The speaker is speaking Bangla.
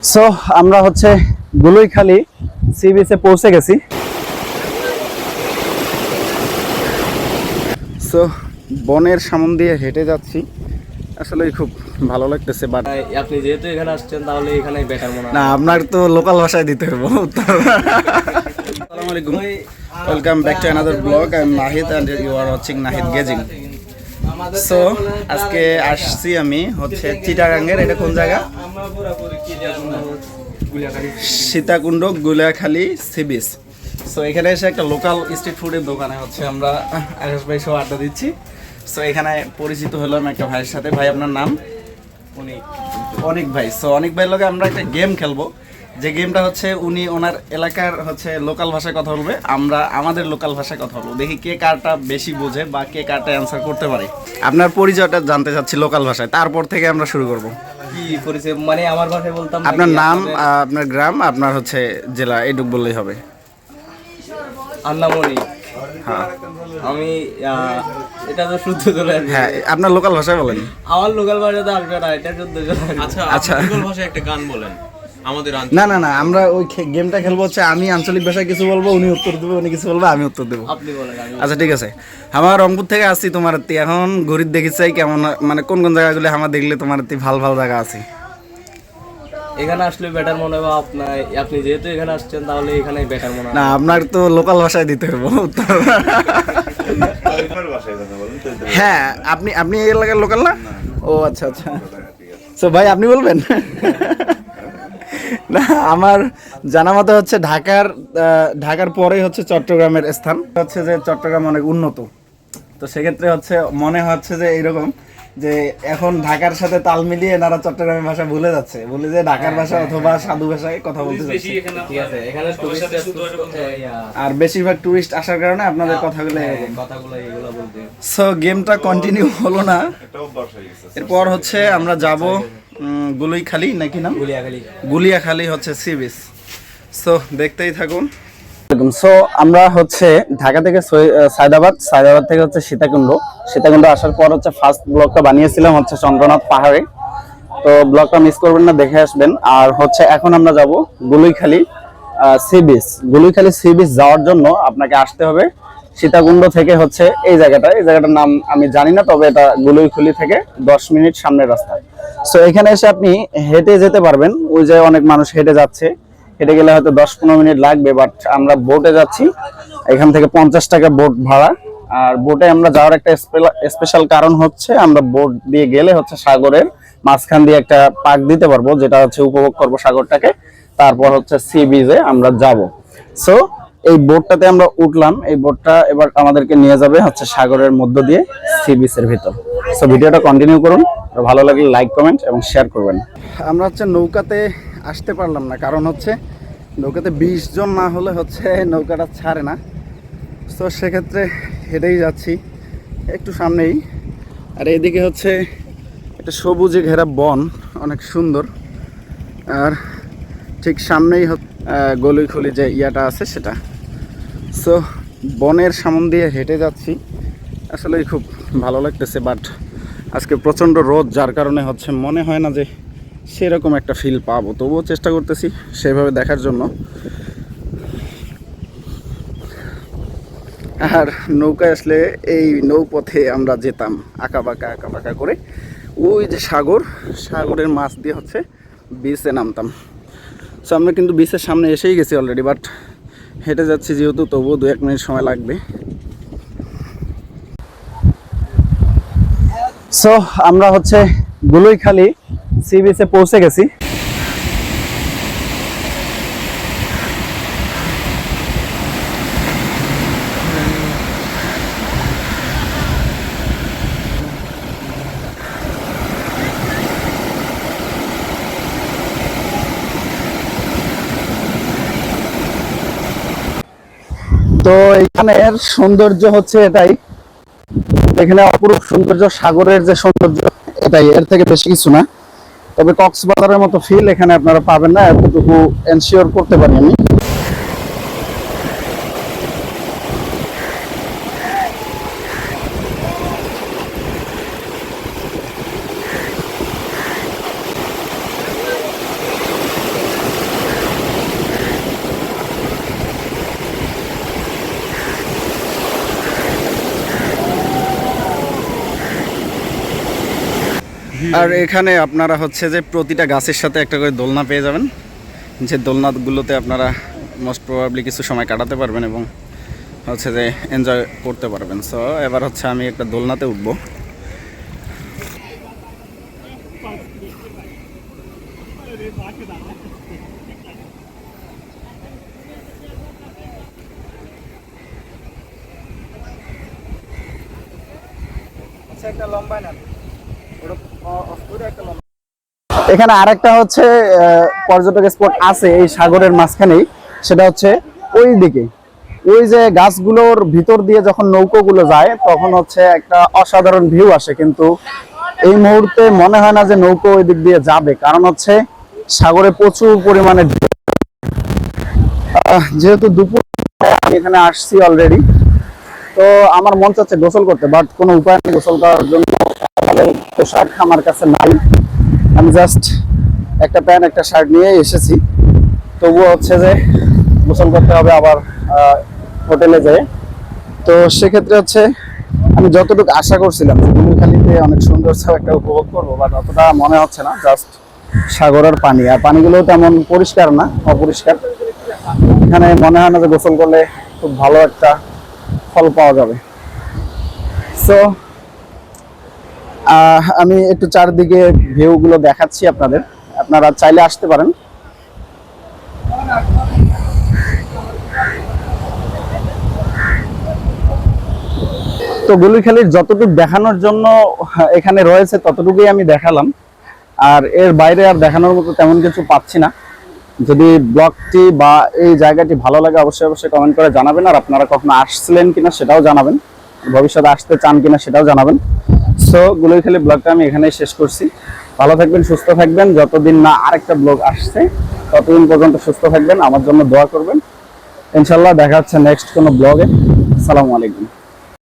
সো আমরা হচ্ছে গুলইখালি সি বিচে পৌঁছে গেছি। সো বনের সামন দিয়ে হেঁটে যাচ্ছি। আসলে খুব ভালো লাগতেছে বাট আপনি যেহেতু এখানে আসছেন তাহলে এখানে বেটার মনে না আপনার তো লোকাল ভাষায় দিতে হবে আসসালামু আলাইকুম। Welcome back to another blog I am Nahid and you are watching Nahid gazing so আজকে আসছি আমি হচ্ছে চিটাগাঙ্গের এটা কোন জায়গা? Sitakunda Guliakhali sea beach so এখানে এসে একটা লোকাল স্ট্রিট ফুডের দোকানে হচ্ছে আমরা আকাশ ভাই সহ আড্ডা দিচ্ছি। সো এখানে পরিচিত হলাম একটা ভাইয়ের সাথে। ভাই আপনার নাম? উনি অনেক ভাই। সো অনেক ভাইয়ের লগে আমরা একটা গেম খেলব। যে গেমটা হচ্ছে উনি ওনার এলাকার হচ্ছে লোকাল ভাষায় কথা বলবে আমরা আমাদের লোকাল ভাষায় কথা বলব। দেখি কে কারটা বেশি বোঝে বা কে কারটা অ্যান্সার করতে পারে। আপনার পরিচয়টা জানতে চাচ্ছি লোকাল ভাষায় তারপর থেকে আমরা শুরু করব। কি পরিচয় মানে আমার ভাষায় বলতাম আপনার নাম আপনার গ্রাম আপনার হচ্ছে জেলা এইটুক বললেই হবে। আন্নামণি হ্যাঁ। আমি এটা তো শুদ্ধ চলে আসবে। হ্যাঁ আপনার লোকাল ভাষায় বলেন। আমার লোকাল ভাষা তো আসবে না এটা শুদ্ধ চলে আচ্ছা আচ্ছা। গুগল ভাষায় একটা গান বলেন। আমাদের না না না আমরা ওই গেমটা খেলব হচ্ছে আমি আঞ্চলিক ভাষায় কিছু বলব উনি উত্তর দেবে উনি কিছু বলবে আমি উত্তর দেবো। আপনি আচ্ছা ঠিক আছে। আমার রংপুর থেকে আসছি তোমার তি এখন ঘুরির দেখি চাই কেমন মানে কোন কোন জায়গাগুলো আমার দেখলে তোমার তি ভালো ভালো জায়গা আছে? এখানে আসলে বেটার মনে হয় আপনার আপনি যেহেতু এখানে আসছেন তাহলে এখানে বেটার মনে হয়। না আপনার তো লোকাল ভাষায় দিতে হবে উত্তর। হ্যাঁ আপনি আপনি এই এলাকার লোকাল না? ও আচ্ছা আচ্ছা। সো ভাই আপনি বলবেন? না আমার জানা মতো হচ্ছে ঢাকার ঢাকার পরেই হচ্ছে চট্টগ্রামের স্থান। হচ্ছে যে চট্টগ্রাম অনেক উন্নত। তো সেক্ষেত্রে হচ্ছে মনে হচ্ছে যে এইরকম যে এখন ঢাকার সাথে তাল মিলিয়ে এনারা চট্টগ্রামের ভাষা ভুলে যাচ্ছে। বলে যে ঢাকার ভাষা অথবা সাধু ভাষায় কথা বলতে যাচ্ছে। ঠিক আছে এখানে tourist আসলে, ইয়া, আর বেশিরভাগ টুরিস্ট আসার কারণে আপনাদের কথাগুলো হ্যাঁ, কথাগুলো এগুলো বলতে সো গেমটা কন্টিনিউ হলো না। এরপর হচ্ছে আমরা যাব গুলইখালি নাকি নাম? গুলিয়াখালী। গুলিয়াখালী হচ্ছে সি বিচ সো দেখতেই থাকুন। সো আমরা হচ্ছে ঢাকা থেকে সায়দাবাদ সায়দাবাদ থেকে হচ্ছে সীতাকুণ্ড। সীতাকুণ্ড আসার পর হচ্ছে ফার্স্ট ব্লগটা বানিয়েছিলাম হচ্ছে চন্দ্রনাথ পাহাড়ে। তো ব্লগটা মিস করবেন না দেখে আসবেন। আর হচ্ছে এখন আমরা যাব Guliakhali sea beach Guliakhali sea beach যাওয়ার জন্য আপনাকে আসতে হবে। সীতাকুণ্ড থেকে হচ্ছে এই জায়গাটা। এই জায়গাটার নাম আমি জানি না, তবে এটা গুলইখালী থেকে দশ মিনিট সামনের রাস্তা। সো এখানে এসে আপনি হেঁটে যেতে পারবেন। ওই যে অনেক মানুষ হেঁটে যাচ্ছে। হেঁটে গেলে হয়তো দশ পনেরো মিনিট লাগবে বাট আমরা বোটে যাচ্ছি। এখান থেকে পঞ্চাশ টাকা বোট ভাড়া। আর বোটে আমরা যাওয়ার একটা স্পেশাল কারণ হচ্ছে আমরা বোট দিয়ে গেলে হচ্ছে সাগরের মাঝখান দিয়ে একটা পাক দিতে পারব, যেটা হচ্ছে উপভোগ করব সাগরটাকে। তারপর হচ্ছে সি বিচে আমরা যাব। সো এই বোটটাতে আমরা উঠলাম। এই বোটটা এবার আমাদেরকে নিয়ে যাবে হচ্ছে সাগরের মধ্য দিয়ে সি বিচের ভিতর। সো ভিডিওটা কন্টিনিউ করুন। ভালো লাগলে লাইক কমেন্ট এবং শেয়ার করবেন। আমরা হচ্ছে নৌকাতে আসতে পারলাম না, কারণ হচ্ছে নৌকাতে বিশ জন না হলে হচ্ছে নৌকাটা ছাড়ে না। তো সেক্ষেত্রে হেঁটেই যাচ্ছি, একটু সামনেই। আর এদিকে হচ্ছে একটা সবুজে ঘেরা বন, অনেক সুন্দর। আর ঠিক সামনেই গলি খুলি যে ইয়াটা আছে সেটা। সো বনের সামন দিয়ে হেঁটে যাচ্ছি। আসলে খুব ভালো লাগতেছে বাট আজকে প্রচণ্ড রোদ, যার কারণে হচ্ছে মনে হয় না যে সেরকম একটা ফিল পাবো। তবুও চেষ্টা করতেছি সেভাবে দেখার জন্য। আর নৌকায় আসলে এই নৌপথে আমরা যেতাম আঁকা বাঁকা আঁকা বাঁকা করে। ওই যে সাগর, সাগরের মাছ দিয়ে হচ্ছে বিচে নামতাম। সো আমরা কিন্তু বিচের সামনে এসেই গেছি অলরেডি বাট হেঁটে যাচ্ছি যেহেতু, তবুও দু এক মিনিট সময় লাগবে। সো আমরা হচ্ছে গুলইখালি সি বিচে পৌঁছে গেছি। তো এখানের সৌন্দর্য হচ্ছে এটাই। এখানে অপরূপ সৌন্দর্য, সাগরের যে সৌন্দর্য, এটাই। এর থেকে বেশি কিছু না। তবে কক্সবাজারের মতো ফিল এখানে আপনারা পাবেন না। এতটুকু এনশিওর করতে পারি আমি। আর এখানে আপনারা হচ্ছে যে প্রতিটা গাছের সাথে একটা করে দোলনা পেয়ে যাবেন। যে দোলনাগুলোতে আপনারা মোস্ট প্রবাবলি কিছু সময় কাটাতে পারবেন এবং হচ্ছে যে এনজয় করতে পারবেন। সো এবার হচ্ছে আমি একটা দোলনাতে উঠবো। এখানে আরেকটা হচ্ছে পর্যটক স্পট আছে এই সাগরের মাঝখানেই। সেটা হচ্ছে ওই দিকে। ওই যে গাছগুলোর ভিতর দিয়ে যখন নৌকোগুলো যায়, তখন হচ্ছে একটা অসাধারণ ভিউ আসে। কিন্তু এই মুহূর্তে মনে হয় না যে নৌকো ওই দিক দিয়ে যাবে। কারণ হচ্ছে সাগরে প্রচুর পরিমাণে যেহেতু দুপুর এখানে আসছি অলরেডি তো আমার মন চাচ্ছে গোসল করতে বাট কোনো উপায় নেই গোসল করার জন্য। পোশাক আমার কাছে নাই। আমি জাস্ট একটা প্যান্ট, একটা শার্ট নিয়ে এসেছি। তবুও হচ্ছে যে গোসল করতে হবে আবার হোটেলে যেয়ে। তো সেক্ষেত্রে হচ্ছে আমি যতটুকু আশা করছিলাম যে কুমিরখালিতে অনেক সুন্দর সব একটা উপভোগ করব বাট অতটা মনে হচ্ছে না জাস্ট সাগরের পানি। আর পানিগুলো তেমন পরিষ্কার না, অপরিষ্কার। এখানে মনে হয় না যে গোসল করলে খুব ভালো একটা ফল পাওয়া যাবে। সো আমি একটু চারদিকে ভিউ গুলো দেখাচ্ছি আপনাদের। আপনারা চাইলে আসতে পারেন। তো গুলিখালির যতটুকু দেখানোর জন্য এখানে রয়েছে ততটুকুই আমি দেখালাম। আর এর বাইরে আর দেখানোর মতো তেমন কিছু পাচ্ছি না। যদি ব্লগটি বা এই জায়গাটি ভালো লাগে, অবশ্যই অবশ্যই কমেন্ট করে জানাবেন। আর আপনারা কখনো আসছিলেন কিনা সেটাও জানাবেন। ভবিষ্যতে আসতে চান কিনা সেটাও জানাবেন। সো গুলোইখালি ব্লগটা আমি এখানেই শেষ করছি। ভালো থাকবেন, সুস্থ থাকবেন। যতদিন না আরেকটা ব্লগ আসছে, ততদিন পর্যন্ত সুস্থ থাকবেন। আমার জন্য দোয়া করবেন। ইনশাল্লাহ দেখা হচ্ছে নেক্সট কোনো ব্লগে। আসসালামু আলাইকুম।